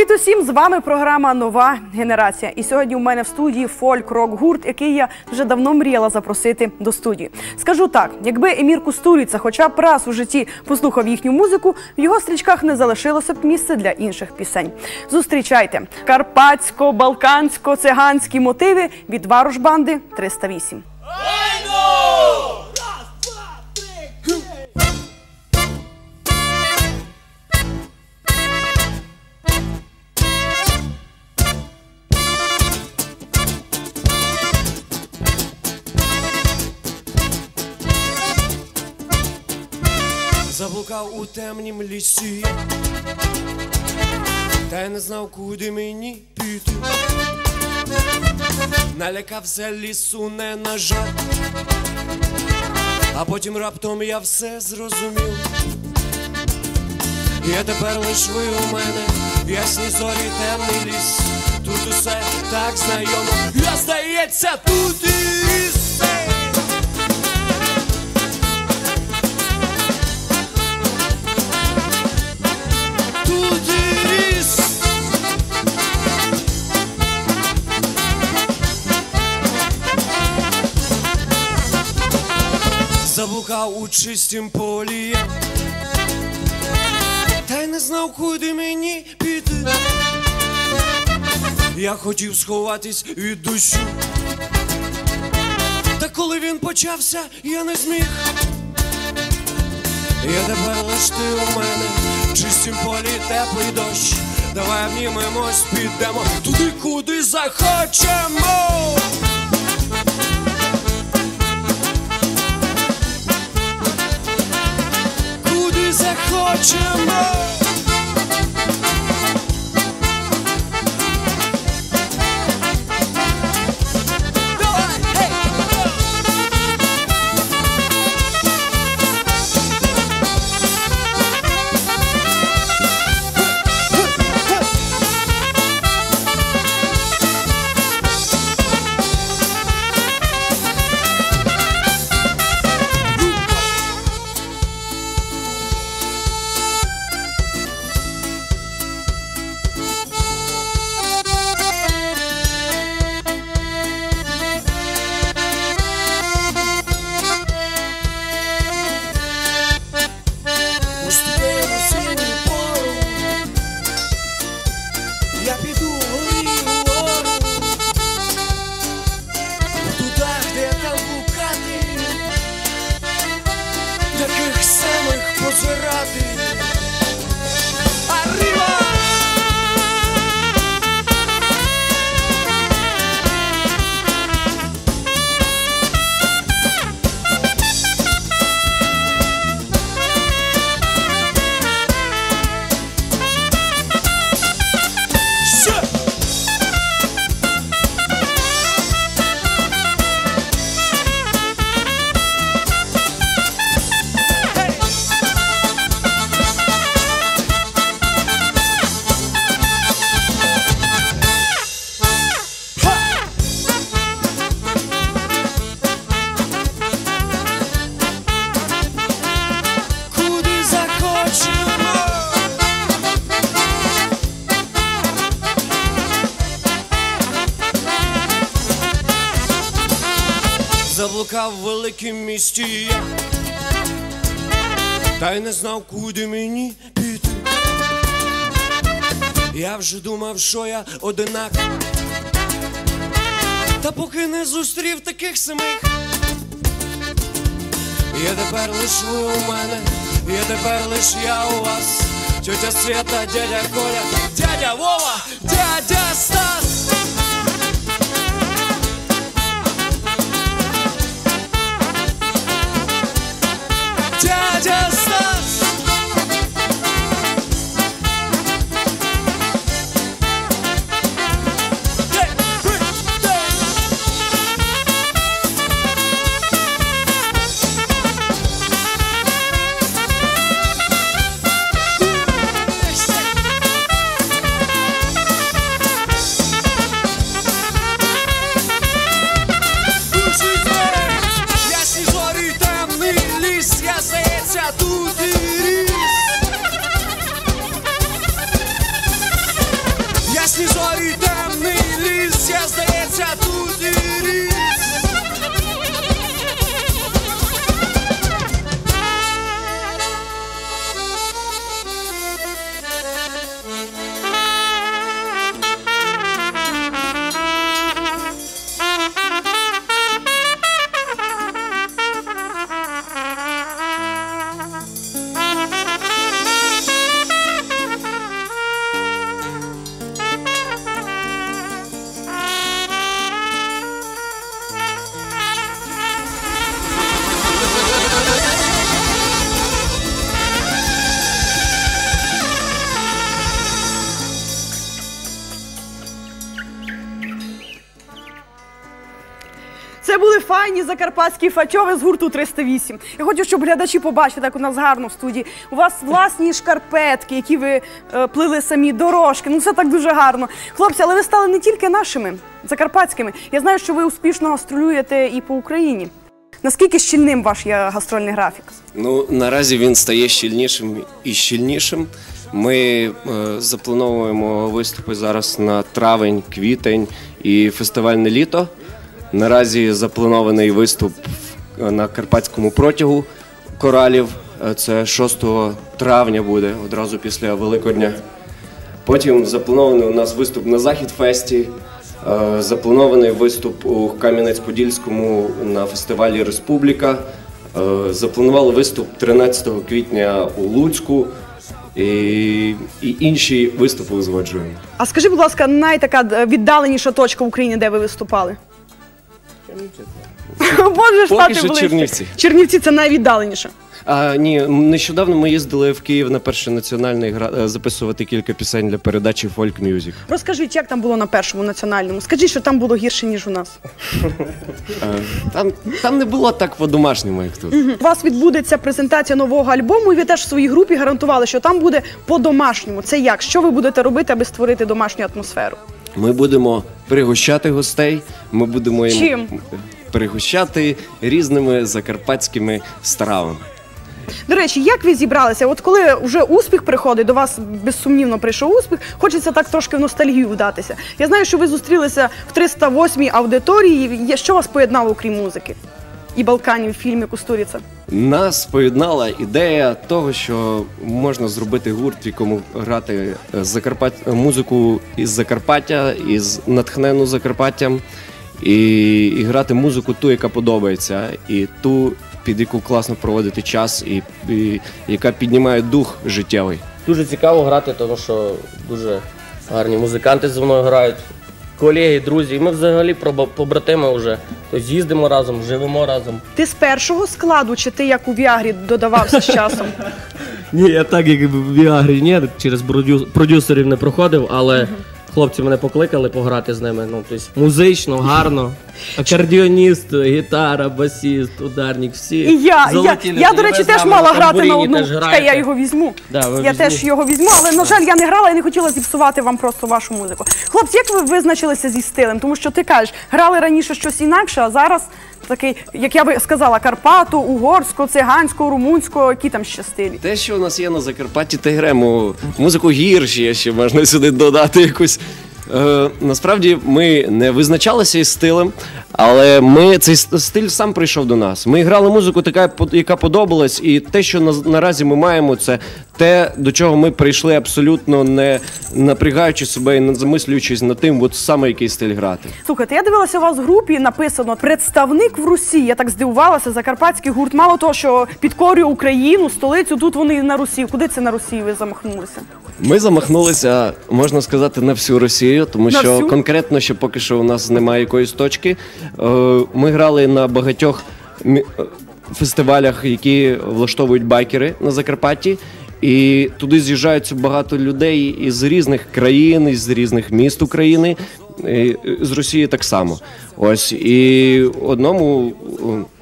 Привіт усім! З вами програма Нова генерація. І сьогодні у мене в студії фольк-рок гурт, який я вже давно мріяла запросити до студії. Скажу так: якби Емір Кустуріца, хоча б раз у житті послухав їхню музику, в його стрічках не залишилося б місця для інших пісень. Зустрічайте карпатсько-балкансько-циганські мотиви від Варушбанди 308. Заблукав у темнім лісі, та й не знав, куди мені піти. Налякався лісу, не на жаль, а потім раптом я все зрозумів. Є тепер лиш ви у мене, ясні зорі, темний ліс. Тут усе так знайомо, я здається, тут і Заблукав у чистім полі, та й не знав, куди мені піти. Я хотів сховатись від дощу, та коли він почався, я не зміг. Я тепер лиш ти у мене, в чистім полі теплий дощ. Давай обнімемось, підемо туди, куди захочемо. Захочемо. Заблукав в великім місті я, та й не знав, куди мені піти. Я вже думав, що я одинак, та поки не зустрів таких самих. Є тепер лиш ви у мене, є тепер лиш я у вас. Тетя Света, дядя Коля, дядя Вова, дядя Стас. Thank you. Файні закарпатські фатьови з гурту 308. Я хочу, щоб глядачі побачили, як у нас гарно в студії. У вас власні шкарпетки, які ви е, плили самі, дорожки. Ну все так дуже гарно. Хлопці, але ви стали не тільки нашими закарпатськими. Я знаю, що ви успішно гастролюєте і по Україні. Наскільки щільним ваш є гастрольний графік? Ну наразі він стає щільнішим і щільнішим. Ми е, заплановуємо виступи зараз на травень, квітень і фестивальне літо. Наразі запланований виступ на карпатському протягу коралів. Е, Це 6 травня буде одразу після Великодня. Потім запланований у нас виступ на Захід Фесті. е, Запланований виступ у Кам'янець-Подільському на фестивалі Республіка. Е, Запланували виступ 13 квітня у Луцьку. І, і інші виступи узгоджуємо. А скажи, будь ласка, найтака віддаленіша точка в Україні, де ви виступали? Боже, Поки штати що ближче. Чернівці. Чернівці це найвіддаленіше. А ні, нещодавно ми їздили в Київ на перший національний гра е, записувати кілька пісень для передачі Folk Music. Розкажіть, як там було на першому національному? Скажіть, що там було гірше, ніж у нас. Там, там не було так по-домашньому, як тут. У вас відбудеться презентація нового альбому, і ви теж в своїй групі гарантували, що там буде по-домашньому. Це як? Що ви будете робити, аби створити домашню атмосферу? Ми будемо пригощати гостей. Ми будемо їм Чим? пригощати різними закарпатськими стравами. До речі, як ви зібралися? От коли вже успіх приходить, до вас безсумнівно прийшов успіх, хочеться так трошки в ностальгію вдатися. Я знаю, що ви зустрілися в 308-й аудиторії. Що вас поєднало, окрім музики? І Балканів фільмі Кустуріця. Нас поєднала ідея того, що можна зробити гурт, в якому грати е, Закарпат... музику із Закарпаття, із натхнену Закарпаттям, і... і грати музику ту, яка подобається, і ту, під яку класно проводити час, і, і яка піднімає дух життєвий. Дуже цікаво грати, тому що дуже гарні музиканти зі мною грають, колеги, друзі. Ми взагалі проба- побратими вже. Тобто їздимо разом, живемо разом. Ти з першого складу, чи ти як у Віагрі додавався з часом? Ні, я так як в Віагрі, ні, через продю- продюсерів не проходив, але хлопці мене покликали пограти з ними. Ну, тобто музично, гарно. Акордіоніст, гітара, басіст, ударник, всі. І я, я, золоті я, до речі, ви з теж нами мала грати на тамбуріні одну. теж граєте. я його візьму. Да, ви я візьміть. теж його візьму, але на жаль, я не грала, я не хотіла зіпсувати вам просто вашу музику. Хлопці, як ви визначилися зі стилем? Тому що ти кажеш, грали раніше щось інакше, а зараз такий, як я би сказала, Карпату, угорську, циганську, румунську, які там ще стилі. Те, що у нас є на Закарпатті, те гремо. Музику гірші, ще можна сюди додати якусь. Е, насправді ми не визначалися із стилем, але ми цей стиль сам прийшов до нас. Ми грали музику, така, яка подобалась, і те, що на, наразі ми маємо, це те, до чого ми прийшли абсолютно не напрягаючи себе і не замислюючись над тим, от саме який стиль грати. Слухайте, я дивилася у вас в групі, написано представник в Русі. Я так здивувалася, закарпатський гурт. Мало того, що підкорює Україну, столицю. Тут вони на Русі. Куди це на Росію ви замахнулися? Ми замахнулися, можна сказати, на всю Росію, тому На що всю? конкретно ще поки що у нас немає якоїсь точки. Е, Ми грали на багатьох фестивалях, які влаштовують байкери на Закарпатті. І туди з'їжджаються багато людей із різних країн, із різних міст України, і з Росії так само. Ось і одному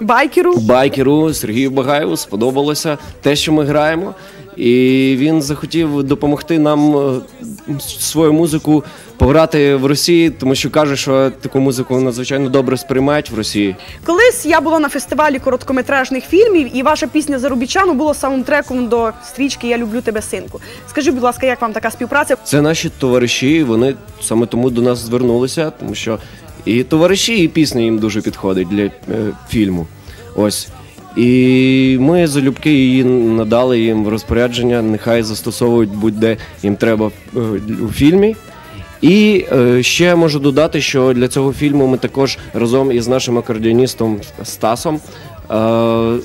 е, Байкеру. байкеру Сергію Багаєву сподобалося те, що ми граємо. І він захотів допомогти нам е, свою музику пограти в Росії, тому що каже, що таку музику надзвичайно добре сприймають в Росії. Колись я була на фестивалі короткометражних фільмів, і ваша пісня Заробітчану була саундтреком до стрічки Я люблю тебе, синку. Скажіть, будь ласка, як вам така співпраця? Це наші товариші, вони саме тому до нас звернулися, тому що і товариші, і пісня їм дуже підходить для е, фільму. Ось. І ми залюбки її надали їм в розпорядження, нехай застосовують будь-де їм треба е, у фільмі. І е, ще можу додати, що для цього фільму ми також разом із нашим акордіоністом Стасом е,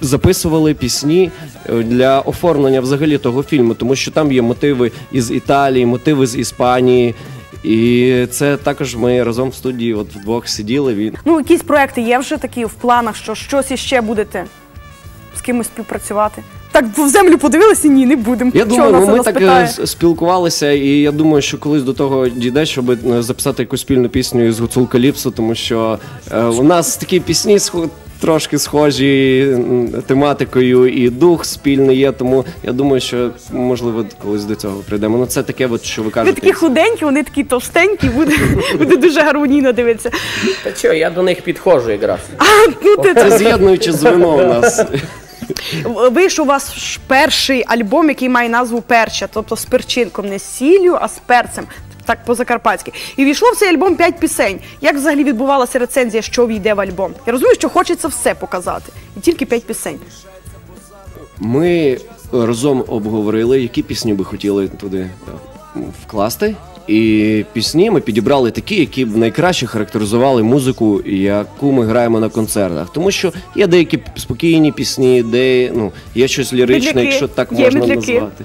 записували пісні для оформлення взагалі того фільму, тому що там є мотиви із Італії, мотиви з Іспанії. І це також ми разом в студії от вдвох сиділи. Він Ну, якісь проекти є вже такі в планах, що щось іще будете з кимось співпрацювати. Так в землю подивилися? Ні, не будемо. я думаю, ну, ми так питає? е, спілкувалися, і я думаю, що колись до того дійде, щоб е, записати якусь спільну пісню із Гуцул Каліпсо, тому що е, у нас такі пісні трошки схожі тематикою, і дух спільний є. Тому я думаю, що можливо колись до цього прийдемо. Ну це таке, от, що ви Ви кажете. такі худенькі, вони такі товстенькі, буде, буде дуже гармонійно дивитися. Та що, я до них підходжу якраз. Ну, ти, Це з'єднуюче звено у нас. Вийшов у вас перший альбом, який має назву Перча, тобто з перчинком, не з сіллю, а з перцем. Так по-закарпатськи. І війшло в цей альбом п'ять пісень. Як взагалі відбувалася рецензія, що війде в альбом? Я розумію, що хочеться все показати. І тільки п'ять пісень. Ми разом обговорили, які пісні би хотіли туди е, вкласти. І пісні ми підібрали такі, які б найкраще характеризували музику, яку ми граємо на концертах. Тому що є деякі спокійні пісні, де ну є щось ліричне, якщо так можна назвати.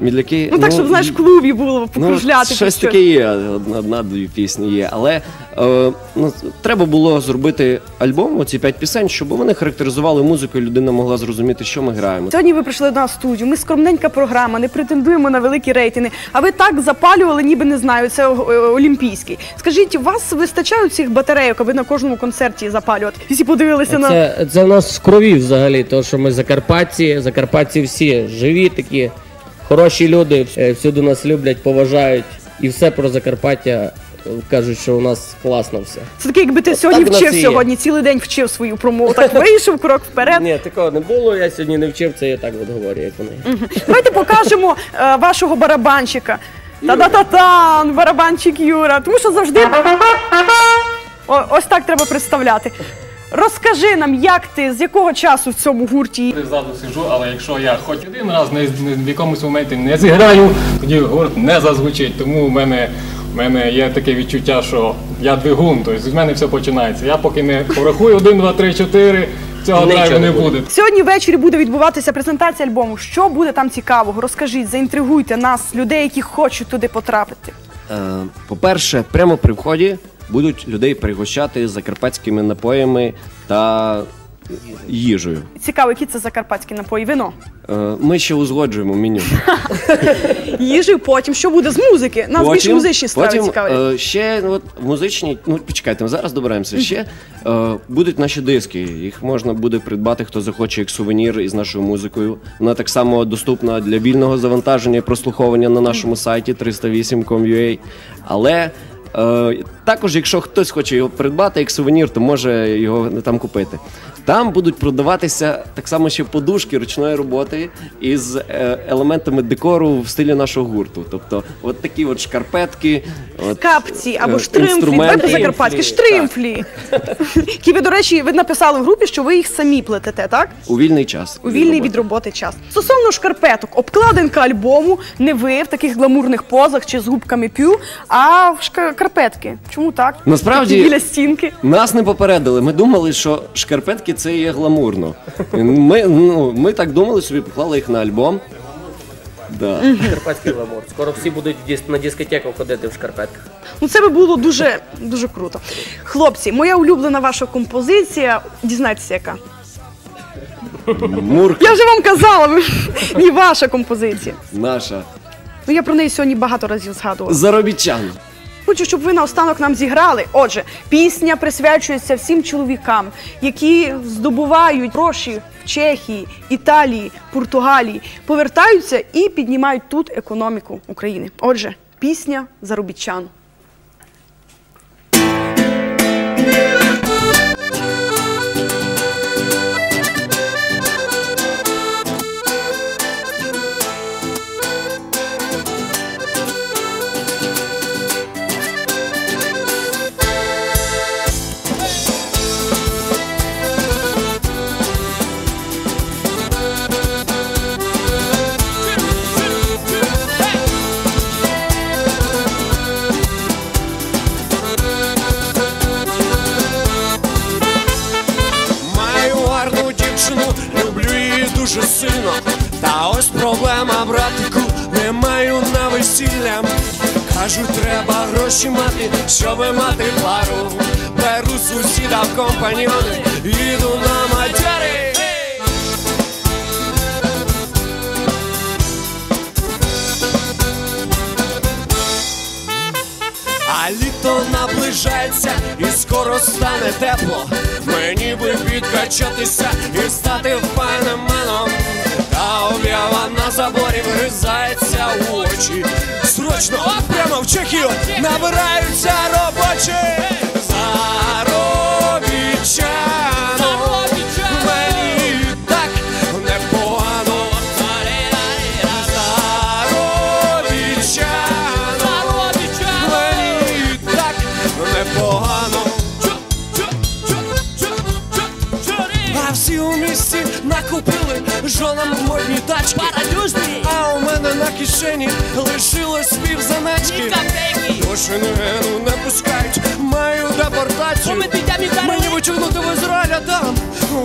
Мідляки, Ну так, щоб знаєш, в клубі було покружляти. Ну, щось таке є, одна- одна-дві пісні є. Але е, ну, треба було зробити альбом, оці п'ять пісень, щоб вони характеризували музику, і людина могла зрозуміти, що ми граємо. Сьогодні ви прийшли до нас в студію. Ми скромненька програма, не претендуємо на великі рейтинги. А ви так запалювали, ніби не знаю, це о- олімпійський. Скажіть, у вас вистачає цих батарейок, аби на кожному концерті запалювати? Всі подивилися на Це, це в нас в крові взагалі, тому що ми закарпатці, закарпатці всі живі такі, хороші люди, е, всюди нас люблять, поважають. І все про Закарпаття е, кажуть, що у нас класно все. це таке, якби ти От сьогодні вчив сьогодні, цілий день вчив свою промову. Так вийшов крок вперед. Ні, такого не було, я сьогодні не вчив, це я так от говорю, як вони. Давайте покажемо е, вашого барабанщика. Та-да-та-тан, барабанщик Юра. Тому що завжди О, ось так треба представляти. Розкажи нам, як ти, з якого часу в цьому гурті? Ззаду сижу, але якщо я хоч один раз не, не в якомусь моменті не зіграю, тоді гурт не зазвучить. Тому в мене, в мене є таке відчуття, що я двигун, тобто з мене все починається. Я поки не порахую 1, 2, 3, 4, цього драйву не буде. Сьогодні ввечері буде відбуватися презентація альбому. Що буде там цікавого? Розкажіть, заінтригуйте нас, людей, які хочуть туди потрапити. Е, По-перше, прямо при вході будуть людей пригощати закарпатськими напоями та їжею. Цікаво, які це закарпатські напої, вино. Е, Ми ще узгоджуємо меню. Їжею, потім що буде з музики? Нас більше музичні страви потім, цікавлять. е, ще ну, от, музичні, ну почекайте, ми зараз доберемося. Ще е, будуть наші диски. Їх можна буде придбати, хто захоче як сувенір із нашою музикою. Вона так само доступна для вільного завантаження і прослуховування на нашому сайті 308.com.ua. Але е, також, якщо хтось хоче його придбати як сувенір, то може його там купити. Там будуть продаватися так само ще подушки ручної роботи із е, елементами декору в стилі нашого гурту. Тобто, от такі от шкарпетки, от, Капці або е, штримфлі, інструменти. закарпатські штримфлі. Які ви, до речі, ви написали в групі, що ви їх самі плетете, так? у вільний час. У вільний від роботи час. Стосовно шкарпеток, обкладинка альбому не ви в таких гламурних позах чи з губками п'ю, а в шкарпетки. Чому так? Насправді- Такі біля стінки. Нас не попередили. Ми думали, що шкарпетки це є гламурно. Ми, ну, ми так думали, собі поклали їх на альбом. Да. Закарпатський гламур. Скоро всі будуть на дискотеку ходити в шкарпетках. Ну це би було дуже дуже круто. Хлопці, моя улюблена ваша композиція. Дізнайтеся, яка. Мурка Я вже вам казала, ви- ні, ваша композиція. наша. Ну я про неї сьогодні багато разів згадувала. Заробітчан. Хочу, щоб ви наостанок нам зіграли. Отже, пісня присвячується всім чоловікам, які здобувають гроші в Чехії, Італії, Португалії, повертаються і піднімають тут економіку України. Отже, пісня заробітчан. Та ось проблема, братику, не маю на весілля. Кажу, треба гроші мати, щоби мати пару. Беру сусіда в компаньйони, їду на мадяри. А літо наближається і скоро стане тепло. Мені би підкачатися і стати. Та об'ява заборі вгризається в очі. Срочно, от прямо в Чехію набираються робочі. Заробітчано, мені так непогано. Заробітчано, мені так непогано. А всі у місті накупили жонам модні тачки. Кишені лишилось пів заначки. До Шенгену не пускають, маю депортацію. Мені вичорнути в Ізраїля там.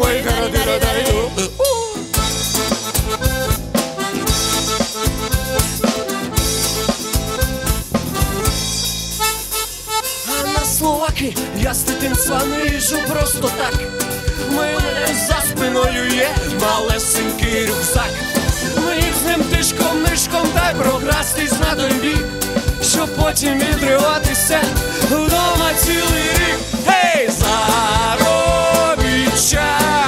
Ой, гарадира даю. А на Словаки я з дитинства не їжу просто так. Мене за спиною є малесенький рюкзак. З нишком дай прокрастись на той бік, щоб потім відриватися вдома цілий рік. Гей, заробітчано,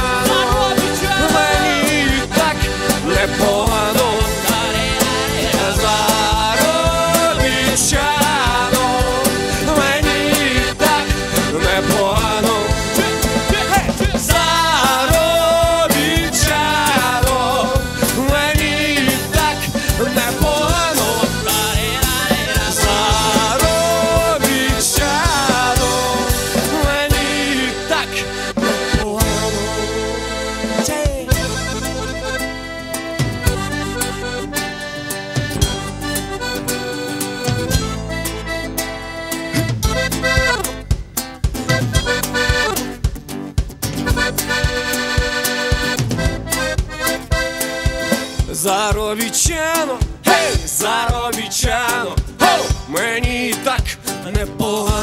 Заробітчано, гей, заробітчано, хоу, мені так непогано.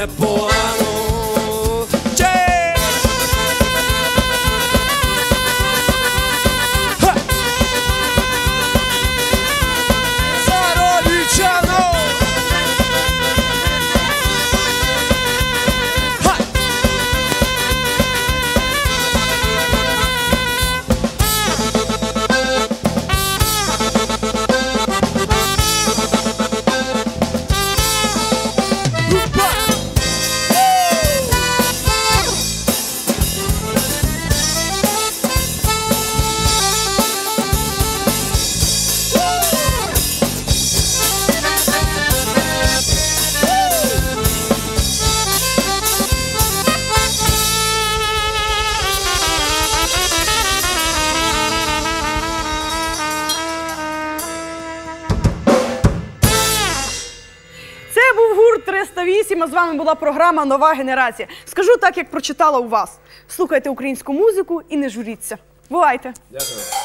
Непогано. Чей! Вами була програма Нова генерація. Скажу так, як прочитала у вас. Слухайте українську музику і не журіться. Бувайте! Дякую.